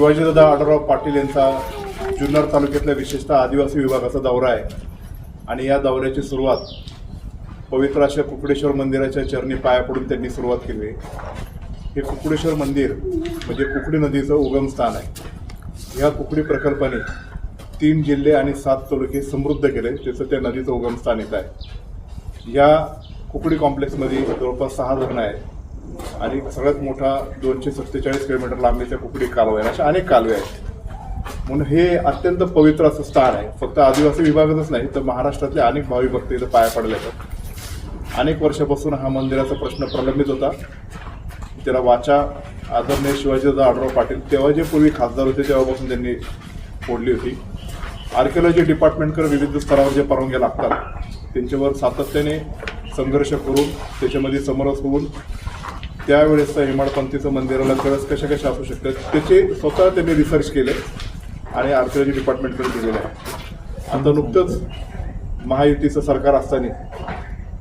शिवाजीदादा आढळराव पाटील यांचा जुन्नर तालुक्यातल्या विशेषतः आदिवासी विभागाचा दौरा आहे. आणि या दौऱ्याची सुरुवात पवित्र अशा कुकडेश्वर मंदिराच्या चरणी पाया पडून त्यांनी सुरुवात केली हे कुकडेश्वर मंदिर म्हणजे कुकडी नदीचं उगमस्थान आहे. या कुकडी प्रकल्पाने तीन जिल्हे आणि सात तालुके समृद्ध केले त्याचं त्या नदीचं उगमस्थान येत आहे. या कुकडी कॉम्प्लेक्समध्ये जवळपास सहा धरणं आहेत. आणि सगळ्यात मोठा दोनशे सत्तेचाळीस किलोमीटर लांबीच्या कुकडी कालव्या आहे अशा अनेक कालवे आहेत. म्हणून हे अत्यंत पवित्र असं स्थान आहे. फक्त आदिवासी विभागातच नाही तर महाराष्ट्रातले अनेक भावी भक्त इथं पाया पडले आहेत. अनेक वर्षापासून हा मंदिराचा प्रश्न प्रलंबित होता. त्याला वाचा आदरणीय शिवाजीदादा आढराव पाटील तेव्हा जे पूर्वी खासदार होते तेव्हापासून त्यांनी फोडली होती. आर्किओलॉजी डिपार्टमेंटकडे विविध स्तरावर जे परवानग्या लागतात त्यांच्यावर सातत्याने संघर्ष करून त्याच्यामध्ये समरस होऊन त्यावेळेस हेमाडपंथीचं मंदिराला कळस कशा कशा असू शकतात त्याचे स्वतः त्यांनी रिसर्च केले आणि आर्किओलॉजी डिपार्टमेंटकडे दिलेलं आहे. आता नुकतंच महायुतीचं सरकार असताना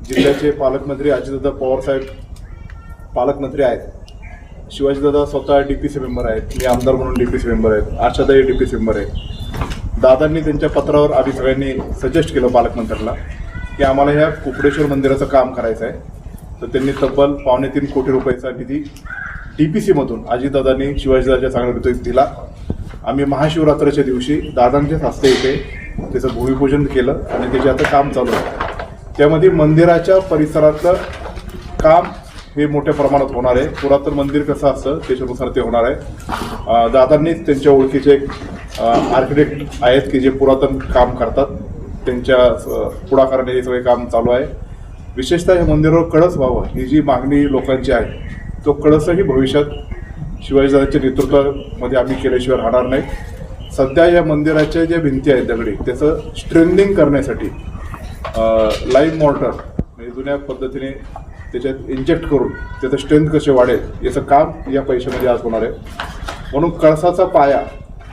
जिल्ह्याचे पालकमंत्री अजितदादा पवारसाहेब पालकमंत्री आहेत. शिवाजीदादा स्वतः डी पी सी मेंबर आहेत. मी आमदार म्हणून डी पी सी मेंबर आहेत. Ashadai D P C member आहेत. दादांनी त्यांच्या पत्रावर आम्ही सगळ्यांनी सजेस्ट केलं पालकमंत्र्यांना की आम्हाला ह्या कुकडेश्वर मंदिराचं काम करायचं आहे तर त्यांनी तब्बल पावणे तीन कोटी रुपयाचा निधी डी पी सीमधून अजितदादांनी शिवाजीदाच्या चांगल्या दिला. आम्ही महाशिवरात्राच्या दिवशी दादांच्याच हस्ते इथे त्याचं भूमिपूजन केलं आणि त्याचे आता काम चालू आहे. त्यामध्ये मंदिराच्या परिसरातलं काम हे मोठ्या प्रमाणात होणार आहे. पुरातन मंदिर कसं असतं त्याच्यानुसार ते होणार आहे. दादांनीच त्यांच्या ओळखीचे एक आर्किटेक्ट आहेत की जे पुरातन काम करतात. त्यांच्या पुढाकाराने हे सगळे काम चालू आहे. विशेषतः या मंदिरावर कळस व्हावं ही जी मागणी लोकांची आहे तो कळसही भविष्यात शिवाजीदादांच्या नेतृत्वामध्ये आम्ही केल्याशिवाय राहणार नाही. सध्या या मंदिराच्या ज्या भिंती आहेत दगडी त्याचं स्ट्रेंदिंग करण्यासाठी लाईव्ह मॉर्टर म्हणजे जुन्या पद्धतीने त्याच्यात इंजेक्ट करून त्याचं स्ट्रेंथ कसे वाढेल याचं काम या पैशामध्ये आज होणार आहे. म्हणून कळसाचा पाया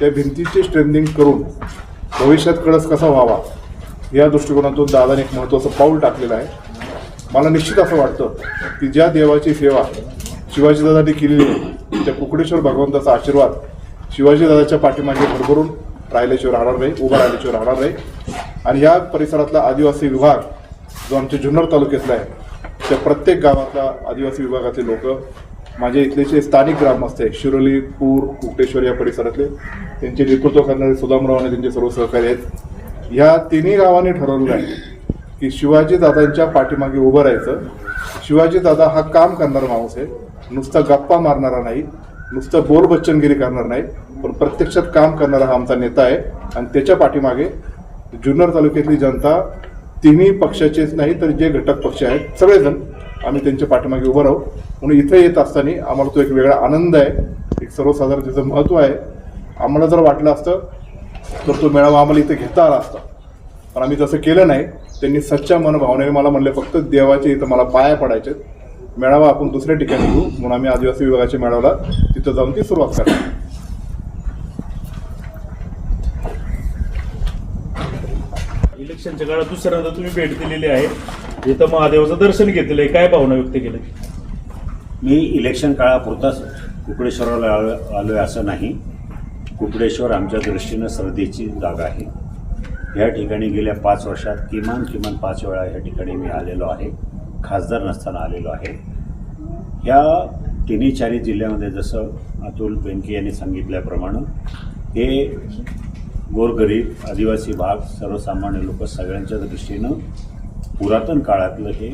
त्या भिंतीची स्ट्रेंदिंग करून भविष्यात कळस कसा व्हावा या दृष्टिकोनातून दादाने एक महत्त्वाचं पाऊल टाकलेलं आहे. मला निश्चित असं वाटतं की ज्या देवाची सेवा शिवाजीदादांनी केलेली आहे त्या कुकडेश्वर भगवंताचा आशीर्वाद शिवाजीदादाच्या पाठीमागे भरभरून राहिल्याशिवाय राहणार नाही उभा राहिल्याशिवाय राहणार नाही. आणि या परिसरातला आदिवासी विभाग जो आमच्या जुन्नर तालुक्यातला आहे त्या प्रत्येक गावातला आदिवासी विभागातले लोक माझे इथले जे स्थानिक ग्रामस्थ आहे शिरोली पूर कुकटेश्वर या परिसरातले त्यांचे नेतृत्व करणारे सुदामराव आणि त्यांचे सर्व सहकारी आहेत. ह्या तिन्ही गावांनी ठरवलं आहे की शिवाजी दादांच्या पाठीमागे उभं राहायचं. शिवाजी दादा हा काम करणारा माणूस आहे. नुसता गप्पा मारणारा नाही. नुसतं बोल बच्चनगिरी करणार नाही. पण प्रत्यक्षात काम करणारा हा आमचा नेता आहे. आणि त्याच्या पाठीमागे जुन्नर तालुक्यातली जनता तिन्ही पक्षाचेच नाही तर जे घटक पक्ष आहेत सगळेजण आम्ही त्यांच्या पाठीमागे उभं राहू. म्हणून इथं येत असताना आम्हाला तो एक वेगळा आनंद आहे. एक सर्वसाधारण त्याचं महत्त्व आहे. आम्हाला जर वाटलं असतं तर तो मेळावा आम्हाला इथं घेता आला असता. पण आम्ही तसं केलं नाही. त्यांनी सच्च्या मनभावनेने मला म्हणले फक्त देवाचे इथं मला पाया पडायचे मेळावा आपण दुसऱ्या ठिकाणी घेऊ. म्हणून आम्ही आदिवासी विभागाच्या मेळाव्याला तिथं जाऊन ती सुरुवात करणार. इलेक्शनच्या काळात दुसऱ्यांदा तुम्ही भेट दिलेली आहे. इथं महादेवाचं दर्शन घेतलेलं आहे. काय भावना व्यक्त केली? मी इलेक्शन काळापुरताच कुकडेश्वराला आलो आलो आहे असं नाही. कुकडेश्वर आमच्या दृष्टीनं श्रद्धेची जागा आहे. या ठिकाणी गेल्या पाच वर्षात किमान किमान पाच वेळा या ठिकाणी मी आलेलो आहे. खासदार नसताना आलेलो आहे. ह्या तिन्ही चारही जिल्ह्यामध्ये जसं अतुल बेंके यांनी सांगितल्याप्रमाणे हे गोरगरीब आदिवासी भाग सर्वसामान्य लोक सगळ्यांच्या दृष्टीनं पुरातन काळातलं हे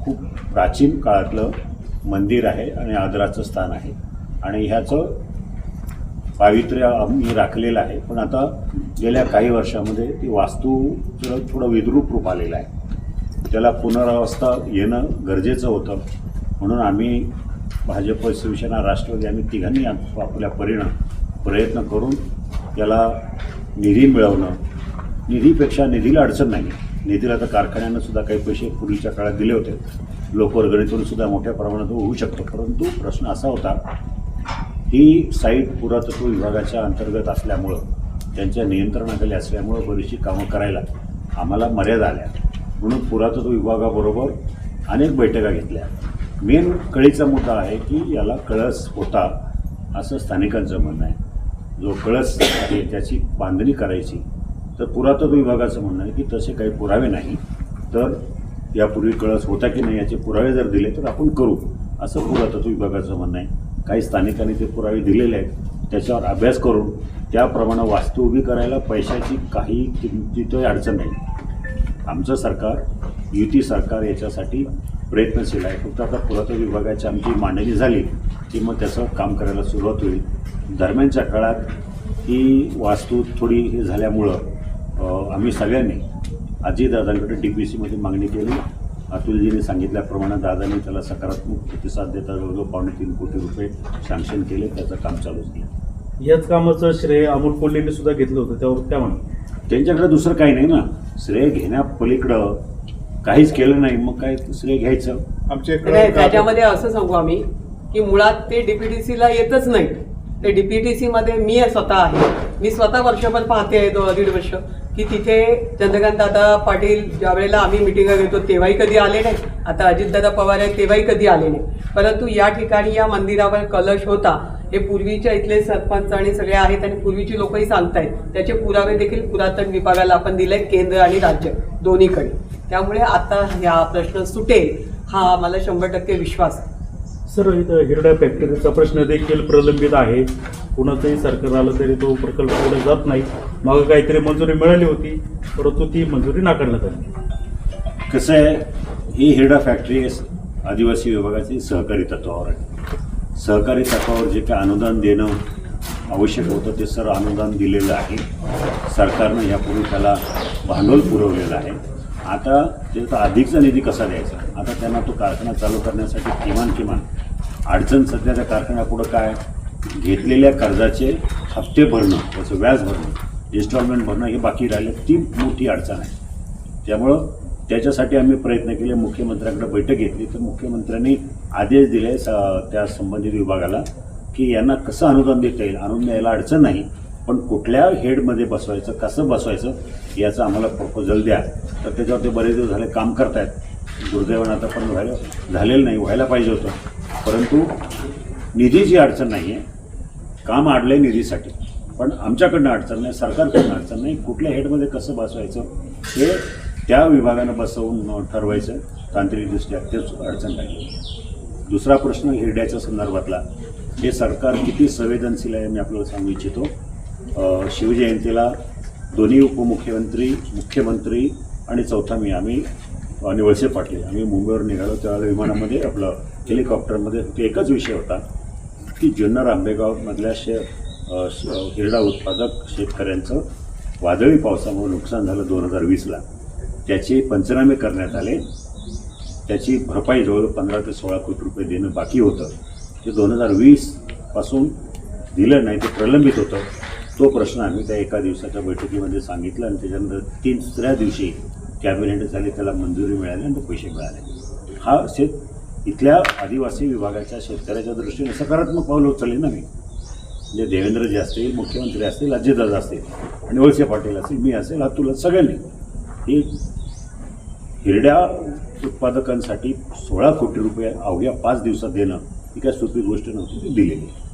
खूप प्राचीन काळातलं मंदिर आहे आणि आदराचं स्थान आहे. आणि ह्याचं पावित्र्य आम्ही राखलेलं आहे. पण आता गेल्या काही वर्षामध्ये ती वास्तू थोडं थोडं विद्रूप रूप आलेलं आहे. त्याला पुनरावस्था येणं गरजेचं होतं. म्हणून आम्ही भाजप शिवसेना राष्ट्रवादी आम्ही तिघांनी आपल्या परीनं प्रयत्न करून त्याला निधी मिळवणं. निधीपेक्षा निधीला अडचण नाही निधीला तर कारखान्यानं सुद्धा काही पैसे पूर्वीच्या काळात दिले होते. लोकवर्गणीतून सुद्धा मोठ्या प्रमाणात होऊ शकतो. परंतु प्रश्न असा होता ही साईट पुरातत्व विभागाच्या अंतर्गत असल्यामुळं त्यांच्या नियंत्रणाखाली असल्यामुळं बरीचशी कामं करायला आम्हाला मर्यादा आल्या. म्हणून पुरातत्व विभागाबरोबर अनेक बैठका घेतल्या. मेन कळीचा मुद्दा आहे की याला कळस होता असं स्थानिकांचं म्हणणं आहे. जो कळस आहे त्याची बांधणी करायची तर पुरातत्व विभागाचं म्हणणं आहे की तसे काही पुरावे नाही तर यापूर्वी कळस होता की नाही याचे पुरावे जर दिले तर आपण करू असं पुरातत्व विभागाचं म्हणणं आहे. काही स्थानिकांनी ते पुरावे दिलेले आहेत त्याच्यावर अभ्यास करून त्याप्रमाणे वास्तू उभी करायला पैशाची काही किंमतीतही अडचण नाही. आमचं सरकार युती सरकार याच्यासाठी प्रयत्नशील आहे. फक्त आता पुरातत्व विभागाची आमची मांडणी झाली की मग त्याचं काम करायला सुरुवात होईल. दरम्यानच्या काळात ही वास्तू थोडी हे झाल्यामुळं आम्ही सगळ्यांनी अजितदादांकडे डी पी सीमध्ये मागणी केली. अतुलजीने सांगितल्याप्रमाणे दादांनी त्याला सकारात्मक प्रतिसाद देता जवळजवळ पावणे तीन कोटी रुपये सँक्शन केले त्याचं काम चालू झालं याच कामाचं श्रेय अमोल कोल्हेंनी सुद्धा घेतलं होतं त्यावर काय म्हणा त्यांच्याकडे दुसरं काही नाही ना. श्रेय घेण्यापलीकडं काहीच केलं नाही मग काय श्रेय घ्यायचं? आमच्या नाही इकडं त्याच्यामध्ये असं सांगू आम्ही की मुळात ते डीपीटीसीला येतच नाही ते डीपीटीसी मध्ये मी स्वतः आहे. मी स्वतः वर्षभर पाहते आहे दोन दीड वर्ष. की तिथे चंद्रकांत दादा पाटील ज्या वेळेला आम्ही मिटिंगा घेतो तेव्हाही कधी आले नाही. आता अजितदादा पवार आहेत तेव्हाही कधी आले नाही. परंतु या ठिकाणी या मंदिरावर कलश होता. हे पूर्वीच्या इथले सरपंच आणि सगळे आहेत आणि पूर्वीची लोकही सांगतायत. त्याचे पुरावे देखील पुरातन विभागाला आपण दिले केंद्र आणि राज्य दोन्हीकडे. त्यामुळे आता ह्या प्रश्न सुटेल. हा मला शंभर टक्के विश्वास आहे. सर इथं हिरड्या फॅक्टरीचा प्रश्न देखील प्रलंबित आहे. कुणाचंही सरकार आलं तरी तो प्रकल्प पुढे जात नाही. मागं काहीतरी मंजुरी मिळाली होती परंतु ती मंजुरी नाकारण्यात आली. कसं आहे ही हिरडा फॅक्टरी आदिवासी विभागाची सहकारी तत्वावर आहे. सहकारी तत्वावर जे काय अनुदान देणं आवश्यक होतं ते सर्व अनुदान दिलेलं आहे. सरकारनं यापूर्वी त्याला भांडवल पुरवलेलं आहे. आता त्याचा अधिकचा निधी कसा द्यायचा? आता त्यांना तो कारखाना चालू करण्यासाठी किमान किमान अडचण सध्या त्या कारखान्यापुढं काय? घेतलेल्या कर्जाचे हप्ते भरणं त्याचं व्याज भरणं इन्स्टॉलमेंट भरणं हे बाकी राहिलं ती मोठी अडचण आहे. त्यामुळं त्याच्यासाठी आम्ही प्रयत्न केले मुख्यमंत्र्यांकडे बैठक घेतली. तर मुख्यमंत्र्यांनी आदेश दिले स त्या संबंधित विभागाला की यांना कसं अनुदान देता येईल? अनुदान द्यायला अडचण नाही पण कुठल्या हेडमध्ये बसवायचं कसं बसवायचं याचं आम्हाला प्रपोजल द्या. तर त्याच्यावर ते बरेच दिवस झाले काम करतायत. दुर्दैवानं आता पण व्हायला झालेलं नाही व्हायला पाहिजे होतं. परंतु निधीची अडचण नाही आहे काम अडलं निधीसाठी. पण आमच्याकडनं अडचण नाही सरकारकडनं अडचण नाही कुठल्या हेडमध्ये कसं बसवायचं हे त्या विभागानं बसवून ठरवायचं तांत्रिकदृष्ट्या तेच अडचण नाही दुसरा प्रश्न हिरड्याच्या संदर्भातला हे सरकार किती संवेदनशील आहे मी आपल्याला सांगू इच्छितो. शिवजयंतीला दोन्ही उपमुख्यमंत्री मुख्यमंत्री आणि चौथा मी आम्ही आणि वळसे पाटील आम्ही मुंबईवर निघालो त्यावेळेला विमानामध्ये आपलं हेलिकॉप्टरमध्ये फक्त एकच विषय होता की जुन्नर आंबेगावमधल्या शे श- हिरडा उत्पादक शेतकऱ्यांचं वादळी पावसामुळे नुकसान झालं दोन हजार वीसला. त्याचे पंचनामे करण्यात आले. त्याची भरपाई जवळ पंधरा ते सोळा कोटी रुपये देणं बाकी होतं. ते दोन हजार वीसपासून दिलं नाही ते प्रलंबित होतं. तो प्रश्न आम्ही त्या एका दिवसाच्या बैठकीमध्ये सांगितलं आणि त्याच्यानंतर तीन दुसऱ्या दिवशी कॅबिनेट झाले त्याला मंजुरी मिळाली आणि ते पैसे मिळाले. हा शेत इथल्या आदिवासी विभागाच्या शेतकऱ्याच्या दृष्टीने सकारात्मक पाऊल उचलली ना मी म्हणजे देवेंद्रजी असतील मुख्यमंत्री असतील अजितदादा असतील आणि वळसे पाटील असतील मी असेल अतुल सगळ्यांनी. ही हिरड्या उत्पादकांसाठी सोळा कोटी रुपये अवघ्या पाच दिवसात देणं ही काय सोपी गोष्ट नव्हती ती दिलेली आहे.